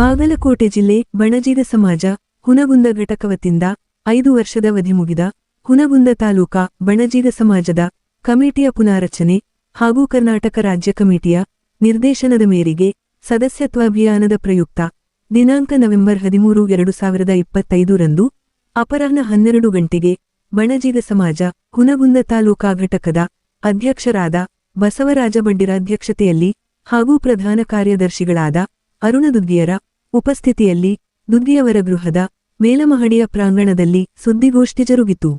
ಬಾಗಲಕೋಟೆ ಜಿಲ್ಲೆ ಬಣಜಿಗ ಸಮಾಜ ಹುನಗುಂದ ಘಟಕ ವತಿಯಿಂದ ಐದು ವರ್ಷದ ಅವಧಿ ಮುಗಿದ ಹುನಗುಂದ ತಾಲೂಕಾ ಬಣಜಿಗ ಸಮಾಜದ ಕಮಿಟಿಯ ಪುನಾರಚನೆ ಹಾಗೂ ಕರ್ನಾಟಕ ರಾಜ್ಯ ಕಮಿಟಿಯ ನಿರ್ದೇಶನದ ಮೇರೆಗೆ ಸದಸ್ಯತ್ವ ಅಭಿಯಾನದ ಪ್ರಯುಕ್ತ ದಿನಾಂಕ ನವೆಂಬರ್ ಹದಿಮೂರು ಎರಡು ಸಾವಿರದ ಇಪ್ಪತ್ತೈದರಂದು ಅಪರಾಹ್ನ ಹನ್ನೆರಡು ಗಂಟೆಗೆ ಬಣಜಿಗ ಸಮಾಜ ಹುನಗುಂದ ತಾಲೂಕಾ ಘಟಕದ ಅಧ್ಯಕ್ಷರಾದ ಬಸವರಾಜ ಬಂಡಿರ ಅಧ್ಯಕ್ಷತೆಯಲ್ಲಿ ಹಾಗೂ ಪ್ರಧಾನ ಕಾರ್ಯದರ್ಶಿಗಳಾದ ಅರುಣ ದುದ್ಗಿಯರ ಉಪಸ್ಥಿತಿಯಲ್ಲಿ ದುಂದಿಯವರ ಗೃಹದ ಮೇಲಮಹಡಿಯ ಪ್ರಾಂಗಣದಲ್ಲಿ ಸುದ್ದಿಗೋಷ್ಠಿ ಜರುಗಿತು.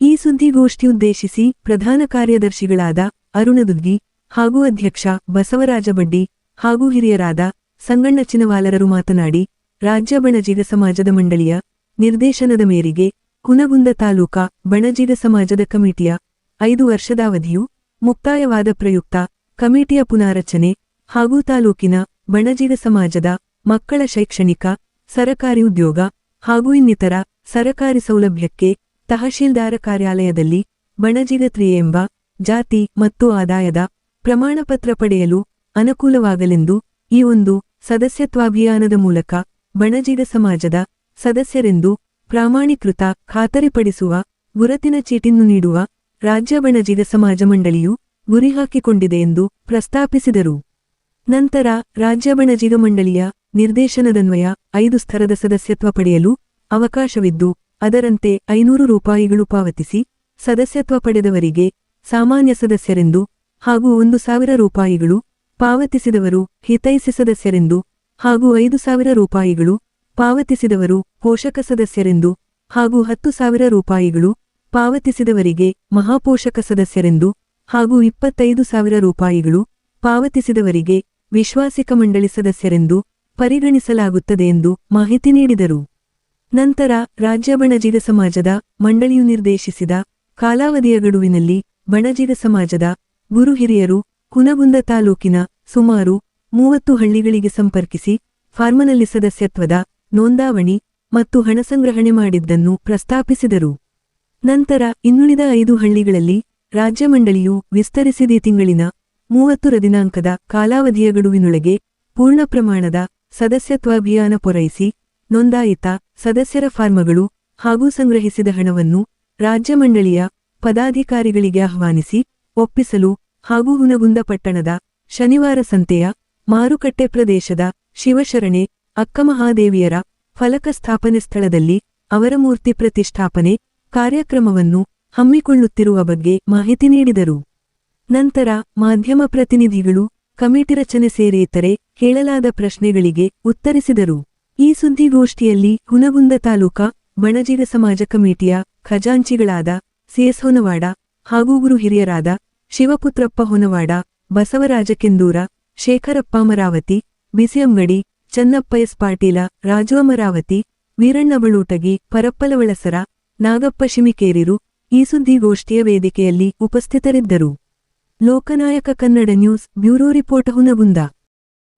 ಈ ಸುದ್ದಿಗೋಷ್ಠಿಯುದ್ದೇಶಿಸಿ ಪ್ರಧಾನ ಕಾರ್ಯದರ್ಶಿಗಳಾದ ಅರುಣ ದುದ್ಗಿ ಹಾಗೂ ಅಧ್ಯಕ್ಷ ಬಸವರಾಜ ಬಡ್ಡಿ ಹಾಗೂ ಹಿರಿಯರಾದ ಸಂಗಣ್ಣ ಚಿನವಾಲರರು ಮಾತನಾಡಿ, ರಾಜ್ಯ ಬಣಜಿಗ ಸಮಾಜದ ಮಂಡಳಿಯ ನಿರ್ದೇಶನದ ಮೇರೆಗೆ ಕುನಗುಂದ ತಾಲೂಕಾ ಬಣಜಿಗ ಸಮಾಜದ ಕಮಿಟಿಯ ಐದು ವರ್ಷದ ಅವಧಿಯು ಮುಕ್ತಾಯವಾದ ಪ್ರಯುಕ್ತ ಕಮಿಟಿಯ ಪುನಾರಚನೆ ಹಾಗೂ ತಾಲೂಕಿನ ಬಣಜಿಗ ಸಮಾಜದ ಮಕ್ಕಳ ಶೈಕ್ಷಣಿಕ, ಸರಕಾರಿ ಉದ್ಯೋಗ ಹಾಗೂ ಇನ್ನಿತರ ಸರಕಾರಿ ಸೌಲಭ್ಯಕ್ಕೆ ತಹಶೀಲ್ದಾರ ಕಾರ್ಯಾಲಯದಲ್ಲಿ ಬಣಜಿಗ ತ್ರಿ ಎಂಬ ಜಾತಿ ಮತ್ತು ಆದಾಯದ ಪ್ರಮಾಣಪತ್ರ ಪಡೆಯಲು ಅನುಕೂಲವಾಗಲೆಂದು ಈ ಒಂದು ಸದಸ್ಯತ್ವಾಭಿಯಾನದ ಮೂಲಕ ಬಣಜಿಗ ಸಮಾಜದ ಸದಸ್ಯರೆಂದು ಪ್ರಾಮಾಣೀಕೃತ ಖಾತರಿಪಡಿಸುವ ಗುರುತಿನ ಚೀಟಿನ್ನು ನೀಡುವ ರಾಜ್ಯ ಬಣಜಿಗ ಸಮಾಜ ಮಂಡಳಿಯು ಗುರಿ ಹಾಕಿಕೊಂಡಿದೆ ಎಂದು ಪ್ರಸ್ತಾಪಿಸಿದರು. ನಂತರ ರಾಜ್ಯ ಬಣ ಮಂಡಳಿಯ ನಿರ್ದೇಶನದನ್ವಯ ಐದು ಸ್ತರದ ಸದಸ್ಯತ್ವ ಪಡೆಯಲು ಅವಕಾಶವಿದ್ದು, ಅದರಂತೆ ಐನೂರು ರೂಪಾಯಿಗಳು ಪಾವತಿಸಿ ಸದಸ್ಯತ್ವ ಪಡೆದವರಿಗೆ ಸಾಮಾನ್ಯ ಸದಸ್ಯರೆಂದು ಹಾಗೂ ಒಂದು ಸಾವಿರ ರೂಪಾಯಿಗಳು ಪಾವತಿಸಿದವರು ಹಿತೈಸಿ ಸದಸ್ಯರೆಂದು ಹಾಗೂ ಐದು ಸಾವಿರ ರೂಪಾಯಿಗಳು ಪಾವತಿಸಿದವರು ಪೋಷಕ ಸದಸ್ಯರೆಂದು ಹಾಗೂ ಹತ್ತು ಸಾವಿರ ರೂಪಾಯಿಗಳು ಪಾವತಿಸಿದವರಿಗೆ ಮಹಾಪೋಷಕ ಸದಸ್ಯರೆಂದು ಹಾಗೂ ಇಪ್ಪತ್ತೈದು ಸಾವಿರ ರೂಪಾಯಿಗಳು ಪಾವತಿಸಿದವರಿಗೆ ವಿಶ್ವಾಸಿಕ ಮಂಡಳಿ ಸದಸ್ಯರೆಂದು ಪರಿಗಣಿಸಲಾಗುತ್ತದೆ ಎಂದು ಮಾಹಿತಿ ನೀಡಿದರು. ನಂತರ ರಾಜ್ಯ ಬಣಜಿಗ ಸಮಾಜದ ಮಂಡಳಿಯು ನಿರ್ದೇಶಿಸಿದ ಕಾಲಾವಧಿಯ ಗಡುವಿನಲ್ಲಿ ಬಣಜಿಗ ಸಮಾಜದ ಗುರು ಹಿರಿಯರು ಕುನಗುಂದ ತಾಲೂಕಿನ ಸುಮಾರು ಮೂವತ್ತು ಹಳ್ಳಿಗಳಿಗೆ ಸಂಪರ್ಕಿಸಿ ಫಾರ್ಮನಲ್ಲಿ ಸದಸ್ಯತ್ವದ ನೋಂದಾವಣಿ ಮತ್ತು ಹಣ ಸಂಗ್ರಹಣೆ ಮಾಡಿದ್ದನ್ನು ಪ್ರಸ್ತಾಪಿಸಿದರು. ನಂತರ ಇನ್ನುಳಿದ ಐದು ಹಳ್ಳಿಗಳಲ್ಲಿ ರಾಜ್ಯ ಮಂಡಳಿಯು ವಿಸ್ತರಿಸಿದ. ತಿಂಗಳಿನ ಮೂವತ್ತರ ದಿನಾಂಕದ ಕಾಲಾವಧಿಯ ಗಡುವಿನೊಳಗೆ ಪೂರ್ಣ ಪ್ರಮಾಣದ ಸದಸ್ಯತ್ವ ಅಭಿಯಾನ ಪೂರೈಸಿ ನೋಂದಾಯಿತ ಸದಸ್ಯರ ಫಾರ್ಮಗಳು ಹಾಗೂ ಸಂಗ್ರಹಿಸಿದ ಹಣವನ್ನು ರಾಜ್ಯ ಮಂಡಳಿಯ ಪದಾಧಿಕಾರಿಗಳಿಗೆ ಆಹ್ವಾನಿಸಿ ಒಪ್ಪಿಸಲು ಹಾಗೂ ಹುನಗುಂದ ಪಟ್ಟಣದ ಶನಿವಾರ ಸಂತೆಯ ಮಾರುಕಟ್ಟೆ ಪ್ರದೇಶದ ಶಿವಶರಣೆ ಅಕ್ಕಮಹಾದೇವಿಯರ ಫಲಕ ಸ್ಥಾಪನೆ ಸ್ಥಳದಲ್ಲಿ ಅವರ ಮೂರ್ತಿ ಪ್ರತಿಷ್ಠಾಪನೆ ಕಾರ್ಯಕ್ರಮವನ್ನು ಹಮ್ಮಿಕೊಳ್ಳುತ್ತಿರುವ ಬಗ್ಗೆ ಮಾಹಿತಿ ನೀಡಿದರು. ನಂತರ ಮಾಧ್ಯಮ ಪ್ರತಿನಿಧಿಗಳು ಕಮಿಟಿ ರಚನೆ ಸೇರಿತರೆ ಕೇಳಲಾದ ಪ್ರಶ್ನೆಗಳಿಗೆ ಉತ್ತರಿಸಿದರು. ಈ ಸುದ್ದಿಗೋಷ್ಠಿಯಲ್ಲಿ ಹುನಗುಂದ ತಾಲೂಕಾ ಬಣಜಿಗ ಸಮಾಜ ಕಮಿಟಿಯ ಖಜಾಂಚಿಗಳಾದ ಸಿಎಸ್ ಹೊನವಾಡ ಹಾಗೂ ಗುರು ಹಿರಿಯರಾದ ಶಿವಪುತ್ರಪ್ಪ ಹೊನವಾಡ, ಬಸವರಾಜ ಕೆಂದೂರ, ಶೇಖರಪ್ಪ ಅಮರಾವತಿ, ಬಿಸಿಯಂಗಡಿ, ಚನ್ನಪ್ಪ ಎಸ್ ಪಾಟೀಲ, ರಾಜು ಅಮರಾವತಿ, ವೀರಣ್ಣ ಬಳೂಟಗಿ ಪರಪ್ಪಲವಳಸರ ನಾಗಪ್ಪ ಶಿಮಿಕೇರಿರು ಈ ಸುದ್ದಿಗೋಷ್ಠಿಯ ವೇದಿಕೆಯಲ್ಲಿ ಉಪಸ್ಥಿತರಿದ್ದರು. Loknayak Kannada news bureau report Hungund.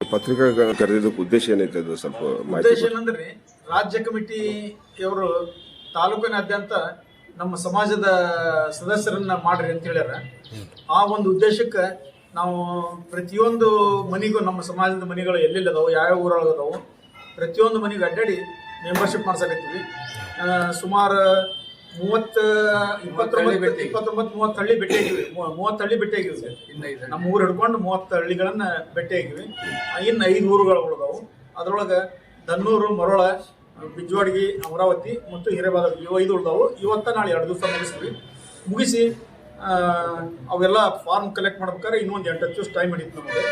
ಪತ್ರಿಕಾ ಕರೆದ ಉದ್ದೇಶ ಏನೈತೆ ಅದು ಸ್ವಲ್ಪ ಉದ್ದೇಶ ಏನಂದ್ರೆ ರಾಜ್ಯ ಕಮಿಟಿಯವರು ತಾಲೂಕಿನಾದ್ಯಂತ ನಮ್ಮ ಸಮಾಜದ ಸದಸ್ಯರನ್ನ ಮಾಡ್ರಿ ಅಂತ ಹೇಳ್ಯಾರ. ಆ ಒಂದು ಉದ್ದೇಶಕ್ಕೆ ನಾವು ಪ್ರತಿಯೊಂದು ಮನೆಗೂ ನಮ್ಮ ಸಮಾಜದ ಮನೆಗಳು ಎಲ್ಲೆಲ್ಲಿ ಅದಾವು ಯಾವ್ಯಾವ ಊರೊಳಗೆ ಅದಾವು ಪ್ರತಿಯೊಂದು ಮನೆಗೆ ಅಡ್ಡಾಡಿ ಮೆಂಬರ್ಶಿಪ್ ಮಾಡ್ಸಕತ್ತೀವಿ. ಸುಮಾರು ಮೂವತ್ತ ಇಪ್ಪತ್ತೊಂಬತ್ತು ಇಪ್ಪತ್ತೊಂಬತ್ತು ಮೂವತ್ತು ಹಳ್ಳಿ ಭೇಟಿ ಆಗಿವಿ. ಮೂವತ್ತು ಹಳ್ಳಿ ಭೇಟಿ ಆಗಿವಿ. ಸರ್ ನಮ್ಮ ಊರು ಹಿಡ್ಕೊಂಡು ಮೂವತ್ತು ಹಳ್ಳಿಗಳನ್ನ ಭೇಟಿ ಆಗಿವಿ. ಇನ್ನು ಐದು ಊರುಗಳು ಉಳಿದವು. ಅದ್ರೊಳಗೆ ದನ್ನೂರು ಮರೊಳ ಬಿಜ್ವಾಡ್ಗಿ ಅಮರಾವತಿ ಮತ್ತು ಹಿರೇಬಾದ ಇವು ಐದು ಉಳಿದವು. ಇವತ್ತ ನಾಳೆ ಎರಡು ದಿವಸ ಮುಗಿಸ್ತೀವಿ. ಮುಗಿಸಿ ಅವೆಲ್ಲ ಫಾರ್ಮ್ ಕಲೆಕ್ಟ್ ಮಾಡ್ಬೇಕಾದ್ರೆ ಇನ್ನೊಂದು ಎಂಟು ಹತ್ತು ದಿವಸ ಟೈಮ್ ಹಿಡಿತು ನಮಗೆ.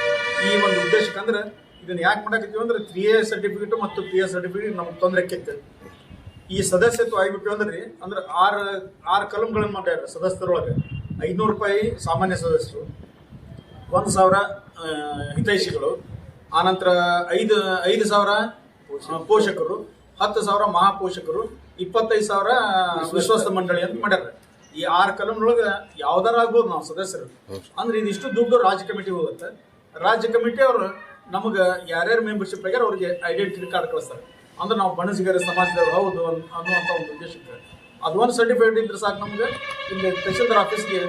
ಈ ಒಂದು ಉದ್ದೇಶಕ್ಕೆ ಅಂದ್ರೆ ಇದನ್ನ ಯಾಕೆ ಮಾಡಕತ್ತೀವಿ ಅಂದ್ರೆ ತ್ರೀ ಎ ಸರ್ಟಿಫಿಕೇಟ್ ಮತ್ತು ಪಿ ಎ ಸರ್ಟಿಫಿಕೇಟ್ ನಮ್ಗೆ ತೊಂದರೆ ಆಕ್ಕೈತೆ ಈ ಸದಸ್ಯತ್ವ ಆಗಿಬಿಟ್ಟು ಅಂದ್ರೆ ಅಂದ್ರೆ ಆರು ಆರು ಕಲಂಗಳನ್ನು ಮಾಡ್ಯಾರ ಸದಸ್ಯರೊಳಗೆ. ಐದುನೂರು ರೂಪಾಯಿ ಸಾಮಾನ್ಯ ಸದಸ್ಯರು, ಒಂದು ಸಾವಿರ ಹಿತೈಷಿಗಳು ಆನಂತರ ಐದು ಐದು ಸಾವಿರ ಪೋಷಕರು, ಹತ್ತು ಸಾವಿರ ಮಹಾಪೋಷಕರು, ಇಪ್ಪತ್ತೈದು ಸಾವಿರ ವಿಶ್ವಾಸ ಮಂಡಳಿ ಅಂತ ಮಾಡ್ಯಾರ. ಈ ಆರು ಕಲಮ್ನೊಳಗೆ ಯಾವ್ದಾರ ಆಗ್ಬೋದು ನಾವು ಸದಸ್ಯರು. ಅಂದ್ರೆ ಇದಿಷ್ಟು ದುಡ್ಡು ರಾಜ್ಯ ಕಮಿಟಿ ಹೋಗುತ್ತೆ. ರಾಜ್ಯ ಕಮಿಟಿ ಅವರು ನಮಗೆ ಯಾರ್ಯಾರು ಮೆಂಬರ್ಶಿಪ್ ಆಗ್ಯಾರ ಅವ್ರಿಗೆ ಐಡೆಂಟಿಟಿ ಕಾರ್ಡ್ ಕಳಿಸ್ತಾರೆ. ಅಂದ್ರೆ ನಾವು ಬಣಸಿಗರೆ ಸಮಾಜದವ್ರು ಹೌದು ಅನ್- ಅನ್ನುವಂಥ ಒಂದು ಉದ್ದೇಶಕ್ಕೆ. ಅದು ಒಂದು ಸರ್ಟಿಫಿಕೇಟ್ ಇದ್ರೆ ಸಾಕು ನಮ್ಗೆ. ಇಲ್ಲಿ ತಹಶೀಲ್ದಾರ್ ಆಫೀಸ್ಗೆ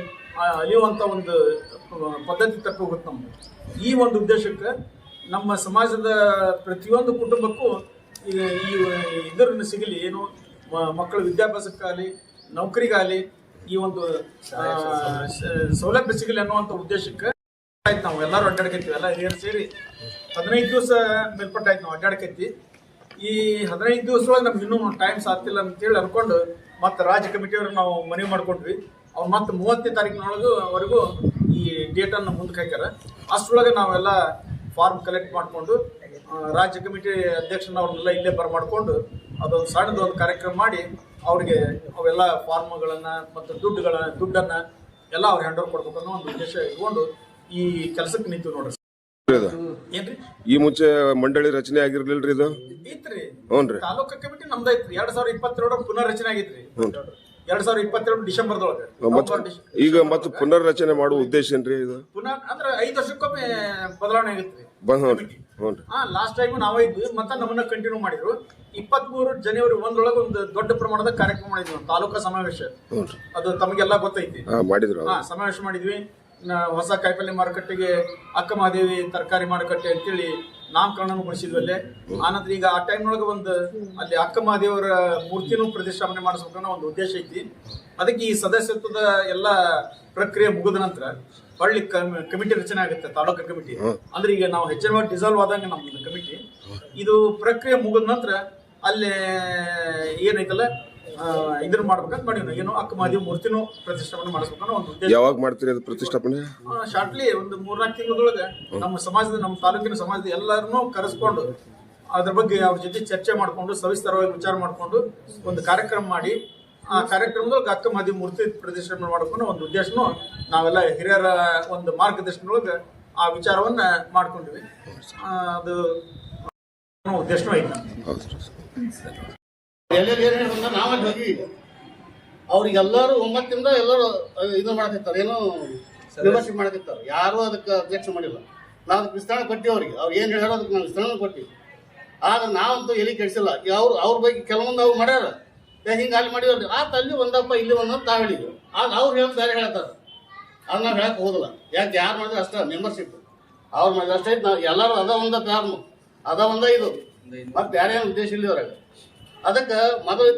ಅಲಿಯುವಂಥ ಒಂದು ಪದ್ಧತಿ ತಕ್ಕ ಹೋಗುತ್ತೆ ನಮ್ಗೆ. ಈ ಒಂದು ಉದ್ದೇಶಕ್ಕೆ ನಮ್ಮ ಸಮಾಜದ ಪ್ರತಿಯೊಂದು ಕುಟುಂಬಕ್ಕೂ ಈ ಇದರನ್ನು ಸಿಗಲಿ, ಏನು ಮಕ್ಕಳ ವಿದ್ಯಾಭ್ಯಾಸಕ್ಕಾಗಲಿ, ನೌಕರಿಗಾಗಲಿ, ಈ ಒಂದು ಸೌಲಭ್ಯ ಸಿಗಲಿ ಅನ್ನುವಂಥ ಉದ್ದೇಶಕ್ಕೆ ಆಯ್ತು ನಾವು. ಎಲ್ಲರೂ ಅಡ್ಡಾಡ್ಕೈತಿ ಎಲ್ಲ ಹಿರಿಯರು ಸೇರಿ ಹದಿನೈದು ದಿವಸ ಮೇಲ್ಪಟ್ಟಾಯ್ತು ನಾವು ಅಡ್ಡಾಡ್ಕೈತಿ ಈ ಹದಿನೈದು ದಿವಸದೊಳಗೆ ನಮ್ಗೆ ಇನ್ನೂ ಟೈಮ್ ಸಾಧ್ತಿಲ್ಲ ಅಂತೇಳಿ ಅನ್ಕೊಂಡು ಮತ್ತೆ ರಾಜ್ಯ ಕಮಿಟಿಯವ್ರು ನಾವು ಮನವಿ ಮಾಡ್ಕೊಂಡ್ವಿ. ಅವ್ರು ಮತ್ತೆ ಮೂವತ್ತನೇ ತಾರೀಕಿನೊಳಗೂ ವರೆಗೂ ಈ ಡೇಟನ್ನು ಮುಂದಕ್ಕೆ ಹಾಕ್ಯಾರ ಅಷ್ಟರೊಳಗೆ ನಾವೆಲ್ಲ ಫಾರ್ಮ್ ಕಲೆಕ್ಟ್ ಮಾಡಿಕೊಂಡು ರಾಜ್ಯ ಕಮಿಟಿ ಅಧ್ಯಕ್ಷನವ್ರನ್ನೆಲ್ಲ ಇಲ್ಲೇ ಬರಮಾಡಿಕೊಂಡು ಅದೊಂದು ಸಣ್ಣದು ಒಂದು ಕಾರ್ಯಕ್ರಮ ಮಾಡಿ ಅವ್ರಿಗೆ ಅವೆಲ್ಲ ಫಾರ್ಮ್ಗಳನ್ನು ಮತ್ತು ದುಡ್ಡುಗಳ ದುಡ್ಡನ್ನು ಎಲ್ಲ ಅವ್ರು ಹ್ಯಾಂಡ್ ಓವರ್ ಕೊಡ್ಬೇಕು ಅನ್ನೋ ಒಂದು ಉದ್ದೇಶ ಇಟ್ಕೊಂಡು ಈ ಕೆಲಸಕ್ಕೆ ನಿಂತು ನೋಡ್ರಿ. ಇದು? ಏನ್ರಿ? ಈ ಮುಂಚೆ ಮಂಡಳಿ ರಚನೆ ಆಗಿರ್ಲಿಲ್ರಿ ಇದು? ಐತ್ರಿ ಹ್ಞೂನ್ರಿ ತಾಲೂಕು ಕಮಿಟಿ ನಮ್ದೈತ್ರಿ. ಎರಡ್ ಸಾವಿರದ ಇಪ್ಪತ್ತೆರಡರ ಪುನರ್ರಚನೆ ಆಗೈತ್ರಿ. ಎರಡ್ ಸಾವಿರದ ಇಪ್ಪತ್ತೆರಡು ಡಿಸೆಂಬರ್ದೊಳಗೆ. ಮತ್ತೆ. ಈಗ ಮತ್ತೆ ಪುನರ್ರಚನೆ ಮಾಡುವ ಉದ್ದೇಶ ಏನ್ರಿ ಇದು? ಪುನರ್ ಅಂದ್ರೆ ಐದು ವರ್ಷಕ್ಕೊಮ್ಮೆ ಬದಲಾವಣೆ ಆಗೈತ್ರಿ. ಬಂದ್ ಹ್ಞೂನ್ರಿ ಹ್ಞೂನ್ರಿ ಹಾ ಲಾಸ್ಟ್ ಟೈಮ್ ನಾವೇ ಇದ್ವಿ ಮತ್ತೆ ನಮ್ಮನ್ನ ಕಂಟಿನ್ಯೂ ಮಾಡಿದ್ರು. ಇಪ್ಪತ್ಮೂರು ಜನವರಿ ಒಂದೊಳಗೆ ಒಂದು ದೊಡ್ಡ ಪ್ರಮಾಣದ ಕಾರ್ಯಕ್ರಮ ಮಾಡಿದ್ವಿ. ತಾಲೂಕಾ ಸಮಾವೇಶ. ಹ್ಞೂನ್ರಿ ಅದು ತಮಗೆಲ್ಲ ಗೊತ್ತೈತಿ. ಹಾ ಮಾಡಿದ್ರು. ಹಾ ಸಮಾವೇಶ ಮಾಡಿದ್ವಿ. ಹೊಸ ಕಾಯಿಪಲ್ಲೆ ಮಾರುಕಟ್ಟೆಗೆ ಅಕ್ಕ ಮಹಾದೇವಿ ತರಕಾರಿ ಮಾರುಕಟ್ಟೆ ಅಂತೇಳಿ ನಾಮಕರಣಗೊಳಿಸಿದ್ವಿ ಅಲ್ಲೇ ಆನಂತರ ಈಗ ಆ ಟೈಮ್ ಒಳಗೆ ಒಂದು ಅಲ್ಲಿ ಅಕ್ಕ ಮಹಾದೇವರ ಮೂರ್ತಿನೂ ಪ್ರತಿಷ್ಠಾಪನೆ ಮಾಡಿಸ್ಬೇಕನ್ನೋ ಒಂದು ಉದ್ದೇಶ ಐತಿ. ಅದಕ್ಕೆ ಈ ಸದಸ್ಯತ್ವದ ಎಲ್ಲ ಪ್ರಕ್ರಿಯೆ ಮುಗಿದ ನಂತರ ಹೊಳ್ಳಿ ಕಮಿಟಿ ರಚನೆ ಆಗುತ್ತೆ ತಾಲೂಕು ಕಮಿಟಿ. ಅಂದ್ರೆ ಈಗ ನಾವು ಹೆಚ್ಚಿನ ಡಿಸಾಲ್ವ್ ಆದಂಗ ನಮ್ದು ಕಮಿಟಿ. ಇದು ಪ್ರಕ್ರಿಯೆ ಮುಗಿದ ನಂತರ ಅಲ್ಲಿ ಏನೈತಲ್ಲ ಇದನ್ನ ಮಾಡ್ಬೇಕಂತ ಮಾಡಿವಿ. ಏನು ಅಕ್ಕ ಮಾದಿ ಮೂರ್ತಿನೂ ಪ್ರತಿಷ್ಠಾಪನೆ ಮಾಡಿಸ್ಬೇಕನ್ನೋ ಒಂದು ಉದ್ದೇಶ. ಯಾವಾಗ ಮಾಡ್ತೀರಿ ಅದು ಪ್ರತಿಷ್ಠಾಪನೆ? ಶಾರ್ಟ್ಲಿ ಒಂದು ಮೂರ್ನಾಲ್ಕು ತಿಂಗಳೊಳಗೆ ನಮ್ಮ ಸಮಾಜದ ನಮ್ಮ ತಾಲೂಕಿನ ಸಮಾಜದ ಎಲ್ಲರನ್ನೂ ಕರೆಸ್ಕೊಂಡು ಅದ್ರ ಬಗ್ಗೆ ಅವ್ರ ಜೊತೆ ಚರ್ಚೆ ಮಾಡಿಕೊಂಡು ಸವಿಸ್ತರವಾಗಿ ವಿಚಾರ ಮಾಡಿಕೊಂಡು ಒಂದು ಕಾರ್ಯಕ್ರಮ ಮಾಡಿ ಆ ಕಾರ್ಯಕ್ರಮದೊಳಗೆ ಅಕ್ಕ ಮಾದಿ ಮೂರ್ತಿ ಪ್ರತಿಷ್ಠಾಪನೆ ಮಾಡ್ಕೊಂಡು ಒಂದು ಉದ್ದೇಶನು ನಾವೆಲ್ಲ ಹಿರಿಯರ ಒಂದು ಮಾರ್ಗದರ್ಶನದೊಳಗೆ ಆ ವಿಚಾರವನ್ನ ಮಾಡ್ಕೊಂಡಿವಿ. ಅದು ಉದ್ದೇಶನೂ ಐತೆ. ಎಲ್ಲೆಲ್ಲಿ ನಾವಲ್ಲಿ ಹೋಗಿ ಅವ್ರಿಗೆಲ್ಲರೂ ಒಮ್ಮತ್ತಿಂದ ಎಲ್ಲರೂ ಇದು ಮಾಡಕತ್ತಾರೆ ಏನೋ ಮೆಂಬರ್ಶಿಪ್ ಮಾಡಕತ್ತಾರೆ. ಯಾರು ಅದಕ್ಕೆ ಅಧ್ಯಕ್ಷ ಮಾಡಿಲ್ಲ. ನಾವು ಅದಕ್ಕೆ ವಿಸ್ತರಣೆ ಕೊಟ್ಟಿವಿ ಅವ್ರಿಗೆ. ಅವ್ರು ಏನು ಹೇಳೋ ಅದಕ್ಕೆ ನಾವು ವಿಸ್ತರಣೆ ಕೊಟ್ಟಿವಿ. ಆದ್ರೆ ನಾವಂತೂ ಎಲ್ಲಿ ಕೆಡಿಸಿಲ್ಲ. ಅವ್ರು ಅವ್ರ ಬಗ್ಗೆ ಕೆಲವೊಂದು ಅವ್ರು ಮಾಡ್ಯಾರ. ಹಿಂಗೆ ಅಲ್ಲಿ ಮಾಡಿದ್ರು ಆತ ಅಲ್ಲಿ ಒಂದಪ್ಪ ಇಲ್ಲಿ ಒಂದಂತ ತಾವು ಹೇಳಿದ್ವಿ. ಆಗ ಅವ್ರು ಹೇಳಿ ಬೇರೆ ಹೇಳ್ತಾರೆ. ಅದು ನಾವು ಹೇಳಕ್ ಹೋಗಲ್ಲ ಯಾಕೆ ಯಾರು ಮಾಡಿದ್ರೆ ಅಷ್ಟೇ ಮೆಂಬರ್ಶಿಪ್ ಅವ್ರು ಮಾಡಿದ್ರೆ ಅಷ್ಟೇ. ನಾವು ಎಲ್ಲರೂ ಅದ ಒಂದ ಕಾರಣ. ಅದ ಒಂದ ಇದು. ಮತ್ತೆ ಬೇರೆ ಏನು ಉದ್ದೇಶ ಇಲ್ಲಿ ಅವ್ರಾಗ ಅದಕ್ಕೆ ಮೊದಲು